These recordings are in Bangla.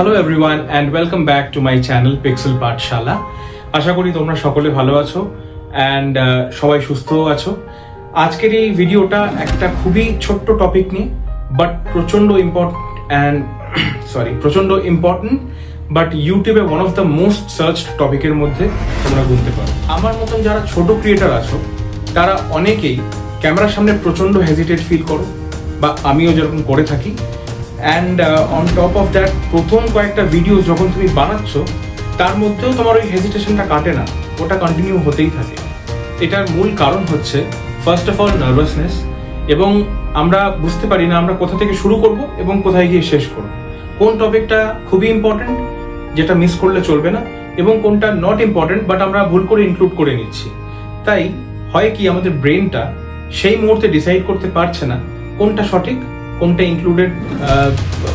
Hello everyone and welcome back to my channel pixel Pathshala আশা করি তোমরা সকলে ভালো আছো অ্যান্ড সবাই সুস্থও আছো। আজকের এই ভিডিওটা একটা খুবই ছোট্ট টপিক নিয়ে বাট প্রচণ্ড ইম্পর্টেন্ট অ্যান্ড সরি প্রচণ্ড ইম্পর্টেন্ট বাট ইউটিউবে one of the most search টপিকের মধ্যে তোমরা গুনতে পারো। আমার মতন যারা ছোট ক্রিয়েটার আছো, তারা অনেকেই ক্যামেরার সামনে প্রচণ্ড হেজিটেট ফিল করো, বা আমিও যেরকম করে থাকি and on top of that প্রথম কয়েকটা ভিডিও যখন তুমি বানাচ্ছ, তার মধ্যেও তোমার ওই হেজিটেশনটা কাটে না। ওটা কন্টিনিউ হতেই থাকে। এটার মূল কারণ হচ্ছে ফার্স্ট অফ অল নার্ভাসনেস এবং আমরা বুঝতে পারি না আমরা কোথা থেকে শুরু করব এবং কোথায় গিয়ে শেষ করব। কোন টপিকটা খুবই ইম্পর্ট্যান্ট যেটা মিস করলে চলবে না, এবং কোনটা নট ইম্পর্ট্যান্ট বাট আমরা ভুল করে ইনক্লুড করে নিচ্ছি। তাই, হয় কি আমাদের ব্রেনটা সেই মুহূর্তে ডিসাইড করতে পারছে না কোনটা সঠিক কোনটা ইনক্লুডেড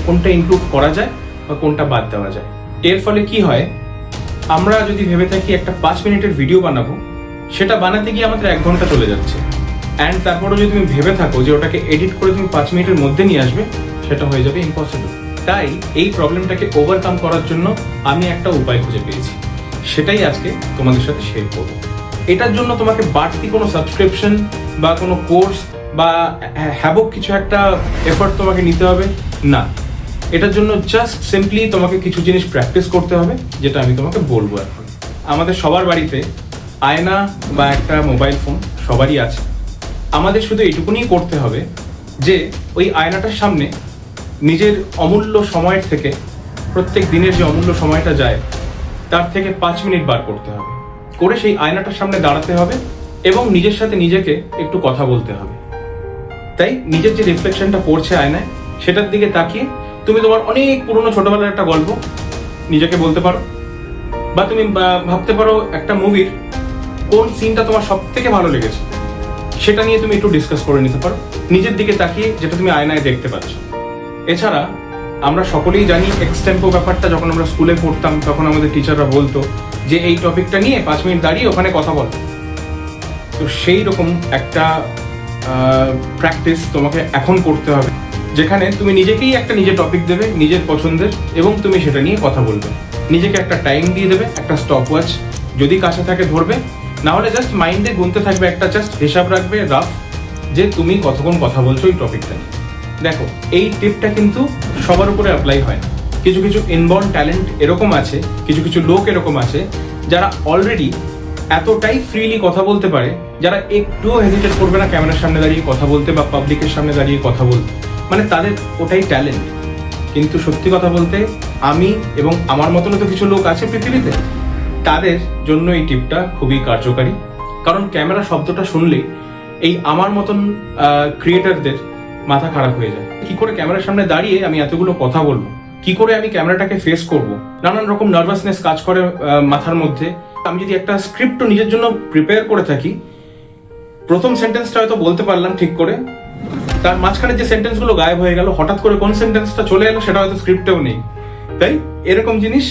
কোনটা ইনক্লুড করা যায় বা কোনটা বাদ দেওয়া যায়। এর ফলে কি হয়, আমরা যদি ভেবে থাকি একটা পাঁচ মিনিটের ভিডিও বানাবো, সেটা বানাতে গিয়ে আমাদের এক ঘণ্টা চলে যাচ্ছে। অ্যান্ড তারপরে যদি তুমি ভেবে থাকো যে ওটাকে এডিট করে তুমি পাঁচ মিনিটের মধ্যে নিয়ে আসবে, সেটা হয়ে যাবে ইম্পসিবল তাই এই প্রবলেমটাকে ওভারকাম করার জন্য আমি একটা উপায় খুঁজে পেয়েছি। সেটাই আজকে তোমাদের সাথে শেয়ার করব। এটার জন্য তোমাকে বাড়তি কোনো সাবস্ক্রিপশন বা কোনো কোর্স বা হ্যাবক কিছু একটা এফোর্ট তোমাকে নিতে হবে? না। এটার জন্য জাস্ট সিম্পলি তোমাকে কিছু জিনিস প্র্যাকটিস করতে হবে, যেটা আমি তোমাকে বলব এখন। আমাদের সবার বাড়িতে আয়না বা একটা মোবাইল ফোন সবারই আছে। আমাদের শুধু এটুকুনি করতে হবে যে, ওই আয়নাটার সামনে নিজের অমূল্য সময়ের থেকে, প্রত্যেক দিনের যে অমূল্য সময়টা যায়, তার থেকে পাঁচ মিনিট বার করতে হবে। করে সেই আয়নাটার সামনে দাঁড়াতে হবে এবং নিজের সাথে নিজেকে একটু কথা বলতে হবে। তাই নিজের যে রিফ্লেকশনটা পড়ছে আয়নায়, সেটার দিকে তাকিয়ে তুমি তোমার অনেক পুরনো ছোটবেলার একটা গল্প নিজেকে বলতে পারো। বা তুমি ভাবতে পারো একটা মুভির কোন সিনটা তোমার সব থেকে ভালো লেগেছে, সেটা নিয়ে তুমি একটু ডিসকাস করে নিতে পারো। নিজের দিকে তাকিয়ে যেটা তুমি আয়নায় দেখতে পাচ্ছ। এছাড়া আমরা সকলেই জানি এক্সটেম্পো ব্যাপারটা যখন আমরা স্কুলে পড়তাম, তখন আমাদের টিচাররা বলতো যে এই টপিকটা নিয়ে পাঁচ মিনিট দাঁড়িয়ে ওখানে কথা বল। তো সেই রকম একটা প্র্যাকটিস তোমাকে এখন করতে হবে। যেখানে তুমি নিজেকেই একটা নিজের টপিক দেবে, নিজের পছন্দের, এবং তুমি সেটা নিয়ে কথা বলবে। নিজেকে একটা টাইম দিয়ে দেবে, একটা স্টপ ওয়াচ যদি কাছে থাকে ধরবে। না হলে জাস্ট মাইন্ডে গুনতে থাকবে একটা জাস্ট হিসাব রাখবে রাফ যে তুমি কতক্ষণ কথা বলছো এই টপিকটা নিয়ে। দেখো, এই টিপটা কিন্তু সবার উপরে অ্যাপ্লাই হয় না। কিছু কিছু ইনবর্ন ট্যালেন্ট এরকম আছে, কিছু কিছু লোক এরকম আছে, যারা অলরেডি এতটাই ফ্রিলি কথা বলতে পারে, যারা একটুও হেজিটেট করবে না ক্যামেরার সামনে দাঁড়িয়ে কথা বলতে বা পাবলিকের সামনে দাঁড়িয়ে কথা বলতে। মানে তাদের ওটাই ট্যালেন্ট কিন্তু সত্যি কথা বলতে, আমি এবং আমার মতনও তো কিছু লোক আছে পৃথিবীতে, তাদের জন্য এই টিপটা খুবই কার্যকারী। কারণ ক্যামেরা শব্দটা শুনলে এই আমার মতন ক্রিয়েটারদের মাথা খারাপ হয়ে যায়। কি করে ক্যামেরার সামনে দাঁড়িয়ে আমি এতগুলো কথা বলব? কি করে আমি ক্যামেরাটাকে ফেস করব? নানান রকম নার্ভাসনেস কাজ করে মাথার মধ্যে। আমি যদি একটা স্ক্রিপ্টও নিজের জন্য প্রিপেয়ার করে থাকি, প্রথম সেন্টেন্সটা হয়তো বলতে পারলাম ঠিক করে, তার মাঝখানে যে সেন্টেন্সগুলো গায়েব হয়ে গেল, হঠাৎ করে কোন সেন্টেন্সটা চলে এলো সেটা হয়তো স্ক্রিপ্টেও নেই। তাই এরকম জিনিস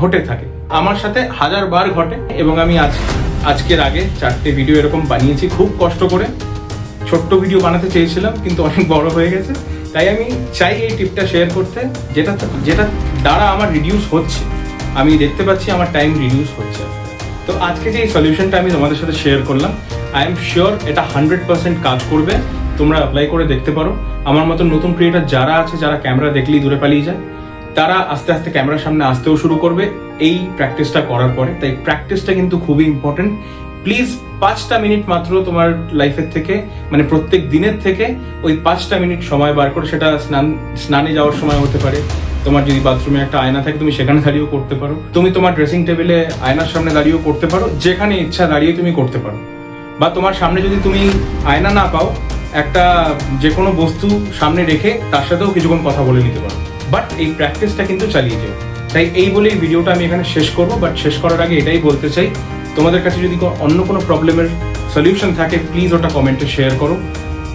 ঘটে থাকে। আমার সাথে হাজার বার ঘটে এবং আমি আজ, আজকের আগে চারটে ভিডিও এরকম বানিয়েছি খুব কষ্ট করে। ছোট্ট ভিডিও বানাতে চেয়েছিলাম, কিন্তু অনেক বড় হয়ে গেছে। তাই আমি চাই এই টিপটা শেয়ার করতে, যেটা যেটা দ্বারা আমার রিডিউস হচ্ছে। আমি দেখতে পাচ্ছি আমার টাইম রিডিউস হচ্ছে। তো আজকে যে এই সলিউশনটা আমি তোমাদের সাথে শেয়ার করলাম আই এম শিওর এটা হান্ড্রেড পার্সেন্ট কাজ করবে। তোমরা অ্যাপ্লাই করে দেখতে পারো। আমার মতন নতুন ক্রিয়েটার যারা আছে, যারা ক্যামেরা দেখলেই দূরে পালিয়ে যায়, তারা আস্তে আস্তে ক্যামেরার সামনে আসতেও শুরু করবে এই প্র্যাকটিসটা করার পরে। তাই প্র্যাকটিসটা কিন্তু খুবই ইম্পর্টেন্ট প্লিজ পাঁচটা মিনিট মাত্র তোমার লাইফের থেকে মানে প্রত্যেক দিনের থেকে ওই পাঁচটা মিনিট সময় বার করে, সেটা স্নান, স্নানে যাওয়ার সময় হতে পারে। তোমার যদি বাথরুমে একটা আয়না থাকে, তুমি সেখানে দাঁড়িয়েও করতে পারো। তুমি তোমার ড্রেসিং টেবিলে আয়নার সামনে দাঁড়িয়েও করতে পারো, যেখানে ইচ্ছা দাঁড়িয়ে তুমি করতে পারো। বা তোমার সামনে যদি তুমি আয়না না পাও, একটা যে কোনো বস্তু সামনে রেখে তার সাথেও কিছুক্ষণ কথা বলে নিতে পারো। বাট এই প্র্যাকটিসটা কিন্তু চালিয়ে যেও। তাই এই বলে এই ভিডিওটা আমি এখানে শেষ করব বাট শেষ করার আগে এটাই বলতে চাই, তোমাদের কাছে যদি অন্য কোনো প্রবলেমের সলিউশন থাকে প্লিজ ওটা কমেন্টে শেয়ার করো।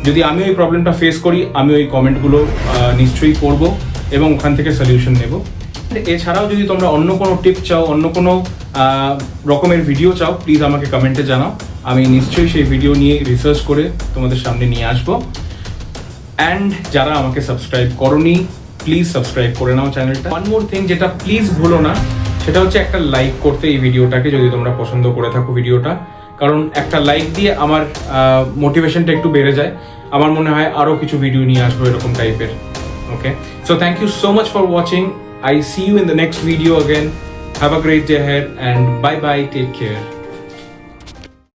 যদি আমি ওই প্রবলেমটা ফেস করি আমি ওই কমেন্টগুলো নিশ্চয়ই করব। এবং ওখান থেকে সলিউশন নেব। এছাড়াও যদি তোমরা অন্য কোনো টিপ চাও, অন্য কোনো রকমের ভিডিও চাও প্লিজ আমাকে কমেন্টে জানাও। আমি নিশ্চয়ই সেই ভিডিও নিয়ে রিসার্চ করে তোমাদের সামনে নিয়ে আসব। অ্যান্ড যারা আমাকে সাবস্ক্রাইব করনি প্লিজ সাবস্ক্রাইব করে নাও চ্যানেলটা ওয়ান মোর থিং যেটা প্লিজ ভুলো না, সেটা হচ্ছে একটা লাইক করতে এই ভিডিওটাকে যদি তোমরা পছন্দ করে থাকো ভিডিওটা কারণ একটা লাইক দিয়ে আমার মোটিভেশনটা একটু বেড়ে যায়। আমার মনে হয় আরও কিছু ভিডিও নিয়ে আসব এরকম টাইপের okay? So thank you so much for watching. I see you in the next video again. Have a great day ahead and bye bye take care